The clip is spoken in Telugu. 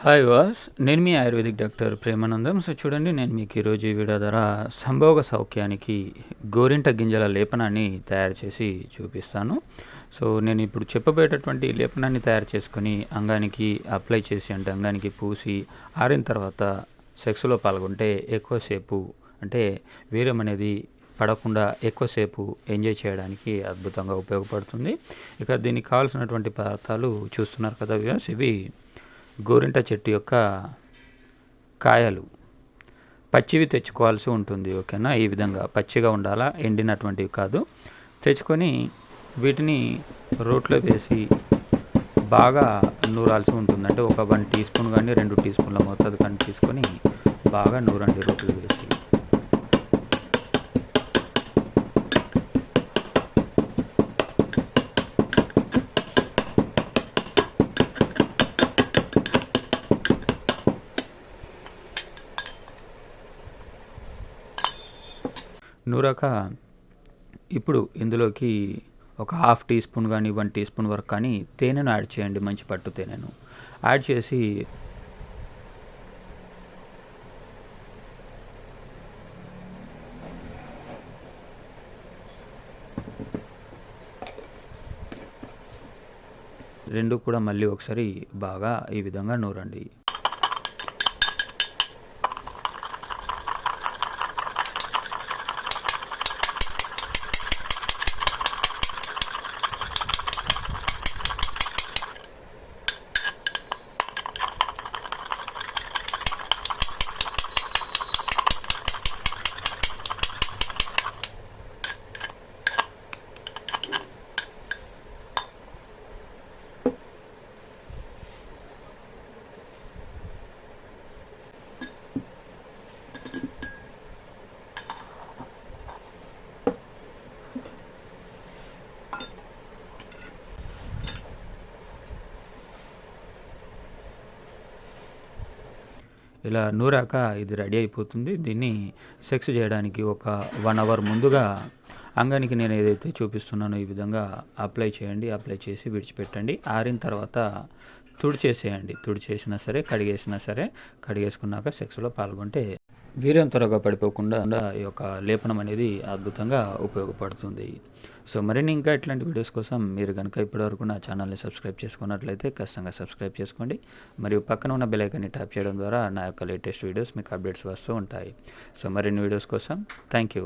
హాయ్ వాస్ నేను మీ ఆయుర్వేదిక్ డాక్టర్ ప్రేమానందం. సో చూడండి నేను మీకు ఈరోజు ఈ వీడియో ద్వారా సంభోగ సౌఖ్యానికి గోరింట గింజల లేపనాన్ని తయారు చేసి చూపిస్తాను. సో నేను ఇప్పుడు చెప్పబోయేటటువంటి లేపనాన్ని తయారు చేసుకొని అంగానికి అప్లై చేసి అంటే అంగానికి పూసి ఆరిన తర్వాత సెక్స్లో పాల్గొంటే ఎక్కువసేపు అంటే వీర్యం అనేది పడకుండా ఎక్కువసేపు ఎంజాయ్ చేయడానికి అద్భుతంగా ఉపయోగపడుతుంది. ఇక దీనికి కావాల్సినటువంటి పదార్థాలు చూస్తున్నారు కదా వ్యూస్ ఇవి గోరింట చెట్టు యొక్క కాయలు. పచ్చివి తెచ్చుకోవాల్సి ఉంటుంది ఓకేనా? ఈ విధంగా పచ్చిగా ఉండాలా ఎండినటువంటివి కాదు. తెచ్చుకొని వీటిని రోట్లో వేసి బాగా నూరాల్సి ఉంటుంది అంటే ఒక వన్ టీ స్పూన్ కానీ రెండు టీ స్పూన్ల మోతాదు కానీ తీసుకొని బాగా నూరండి రోట్లో వేసి. నూరాక ఇప్పుడు ఇందులోకి ఒక హాఫ్ టీ స్పూన్ కానీ వన్ టీ స్పూన్ వరకు కానీ తేనెను యాడ్ చేయండి మంచి పట్టు తేనెను. యాడ్ చేసి రెండు కూడా మళ్ళీ ఒకసారి బాగా ఈ విధంగా నూరండి. ఇలా నూరాక ఇది రెడీ అయిపోతుంది. దీన్ని సెక్స్ చేయడానికి ఒక వన్ అవర్ ముందుగా అంగానికి నేను ఏదైతే చూపిస్తున్నానో ఈ విధంగా అప్లై చేయండి అప్లై చేసి విడిచిపెట్టండి. ఆరిన తర్వాత తుడిచేసేయండి. తుడిచేసినా సరే కడిగేసినా సరే కడిగేసుకున్నాక సెక్స్లో పాల్గొంటే వీర్యం త్వరగా పడిపోకుండా ఈ యొక్క లేపనం అనేది అద్భుతంగా ఉపయోగపడుతుంది. సో మరిన్ని ఇంకా ఇట్లాంటి వీడియోస్ కోసం మీరు కనుక ఇప్పటివరకు నా ఛానల్ని సబ్స్క్రైబ్ చేసుకున్నట్లయితే ఖచ్చితంగా సబ్స్క్రైబ్ చేసుకోండి. మరియు పక్కన ఉన్న బెలైకన్ని ట్యాప్ చేయడం ద్వారా నా యొక్క లేటెస్ట్ వీడియోస్ మీకు అప్డేట్స్ వస్తూ ఉంటాయి. సో మరిన్ని వీడియోస్ కోసం థ్యాంక్ యూ